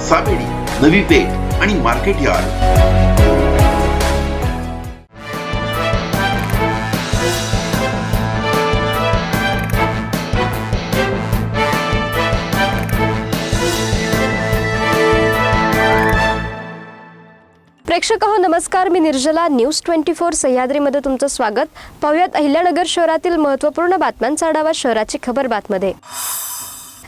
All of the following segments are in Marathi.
सावेडी नवी पेठ आणि मार्केट यार्ड. प्रेक्षक हो नमस्कार. मी निर्जला. न्यूज ट्वेंटी फोर सह्याद्रीमध्ये तुमचं स्वागत. पाहुयात अहिल्यानगर शहरातील महत्त्वपूर्ण बातम्यांचा आढावा शहराची खबर बातमध्ये.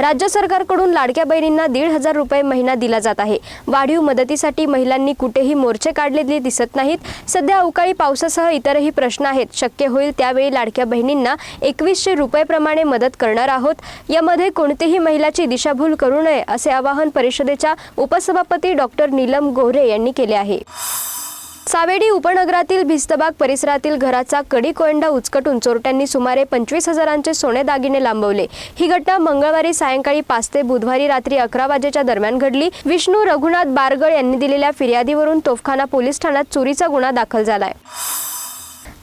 राज्य सरकारकडून लाडक्या बहिणींना दीड हजार रुपये महिना दिला जात आहे. वाढीव मदतीसाठी महिलांनी कुठेही मोर्चे काढलेले दिसत नाहीत. सध्या अवकाळी पावसासह इतरही प्रश्न आहेत. शक्य होईल त्यावेळी लाडक्या बहिणींना एकवीसशे रुपयेप्रमाणे मदत करणार आहोत. यामध्ये कोणतीही महिलाची दिशाभूल करू नये असे आवाहन परिषदेच्या उपसभापती डॉक्टर नीलम गोऱ्हे यांनी केले आहे. सावेडी उपनगरातील भिस्तबाग परिसरातील घराचा कडी कोयंडा उचकटून चोरट्यांनी सुमारे पंचवीस हजारांचे सोने दागिने लांबवले. ही घटना मंगळवारी सायंकाळी पाच ते बुधवारी रात्री अकरा वाजेच्या दरम्यान घडली. विष्णू रघुनाथ बारगळ यांनी दिलेल्या फिर्यादीवरून तोफखाना पोलीस ठाण्यात चोरीचा गुन्हा दाखल झालाय.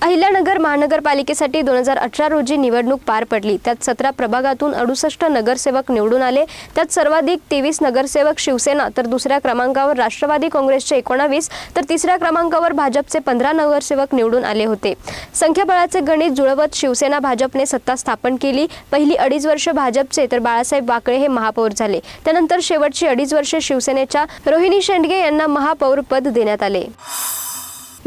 अहिल्यानगर महानगरपालिकेसाठी दोन हजार अठरा रोजी निवडणूक पार पडली. त्यात सतरा प्रभागातून अडुसष्ट नगरसेवक निवडून आले. त्यात सर्वाधिक तेवीस नगरसेवक शिवसेना तर दुसऱ्या क्रमांकावर राष्ट्रवादी काँग्रेसचे एकोणावीस तर तिसऱ्या क्रमांकावर भाजपचे पंधरा नगरसेवक निवडून आले होते. संख्याबळाचे गणित जुळवत शिवसेना भाजपने सत्ता स्थापन केली. पहिली अडीच वर्ष भाजपचे तर बाळासाहेब वाकळे हे महापौर झाले. त्यानंतर शेवटची अडीच वर्षे शिवसेनेच्या रोहिणी शेंडगे यांना महापौर पद देण्यात आले.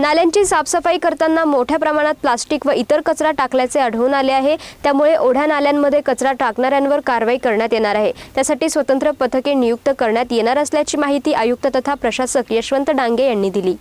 नाल्यांची साफसफाई करताना मोठ्या प्रमाणात प्लास्टिक व इतर कचरा टाकल्याचे आढळून आले आहे. त्यामुळे ओढ्या नाल्यांमध्ये कचरा टाकणाऱ्यांवर कारवाई करण्यात येणार आहे. त्यासाठी स्वतंत्र पथके नियुक्त करण्यात येणार असल्याची माहिती आयुक्त तथा प्रशासक यशवंत डांगे यांनी दिली.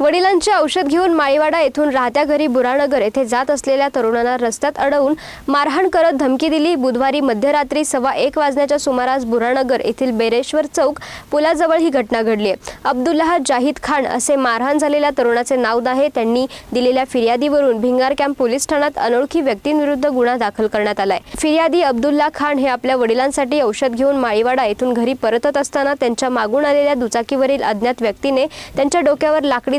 वडिलांचे औषध घेऊन माळीवाडा येथून राहत्या घरी बुरानगर येथे जात असलेल्या तरुणांना रस्त्यात अडवून मारहाण करत धमकी दिली. बुधवारी मध्यरात्री सव्वा एक वाजण्याच्या सुमारास बुरानगर येथील बेरेश्वर चौक पुलाजवळ ही घटना घडली आहे. अब्दुल्लाह जाहीद खान असे मारहाण झालेल्या तरुणाचे नाव आहे. त्यांनी दिलेल्या फिर्यादीवरून भिंगार कॅम्प पोलीस ठाण्यात अनोळखी व्यक्तींविरुद्ध गुन्हा दाखल करण्यात आलाय. फिर्यादी अब्दुल्ला खान हे आपल्या वडिलांसाठी औषध घेऊन माळीवाडा येथून घरी परतत असताना त्यांच्या मागून आलेल्या दुचाकीवरील अज्ञात व्यक्तीने त्यांच्या डोक्यावर लाकडी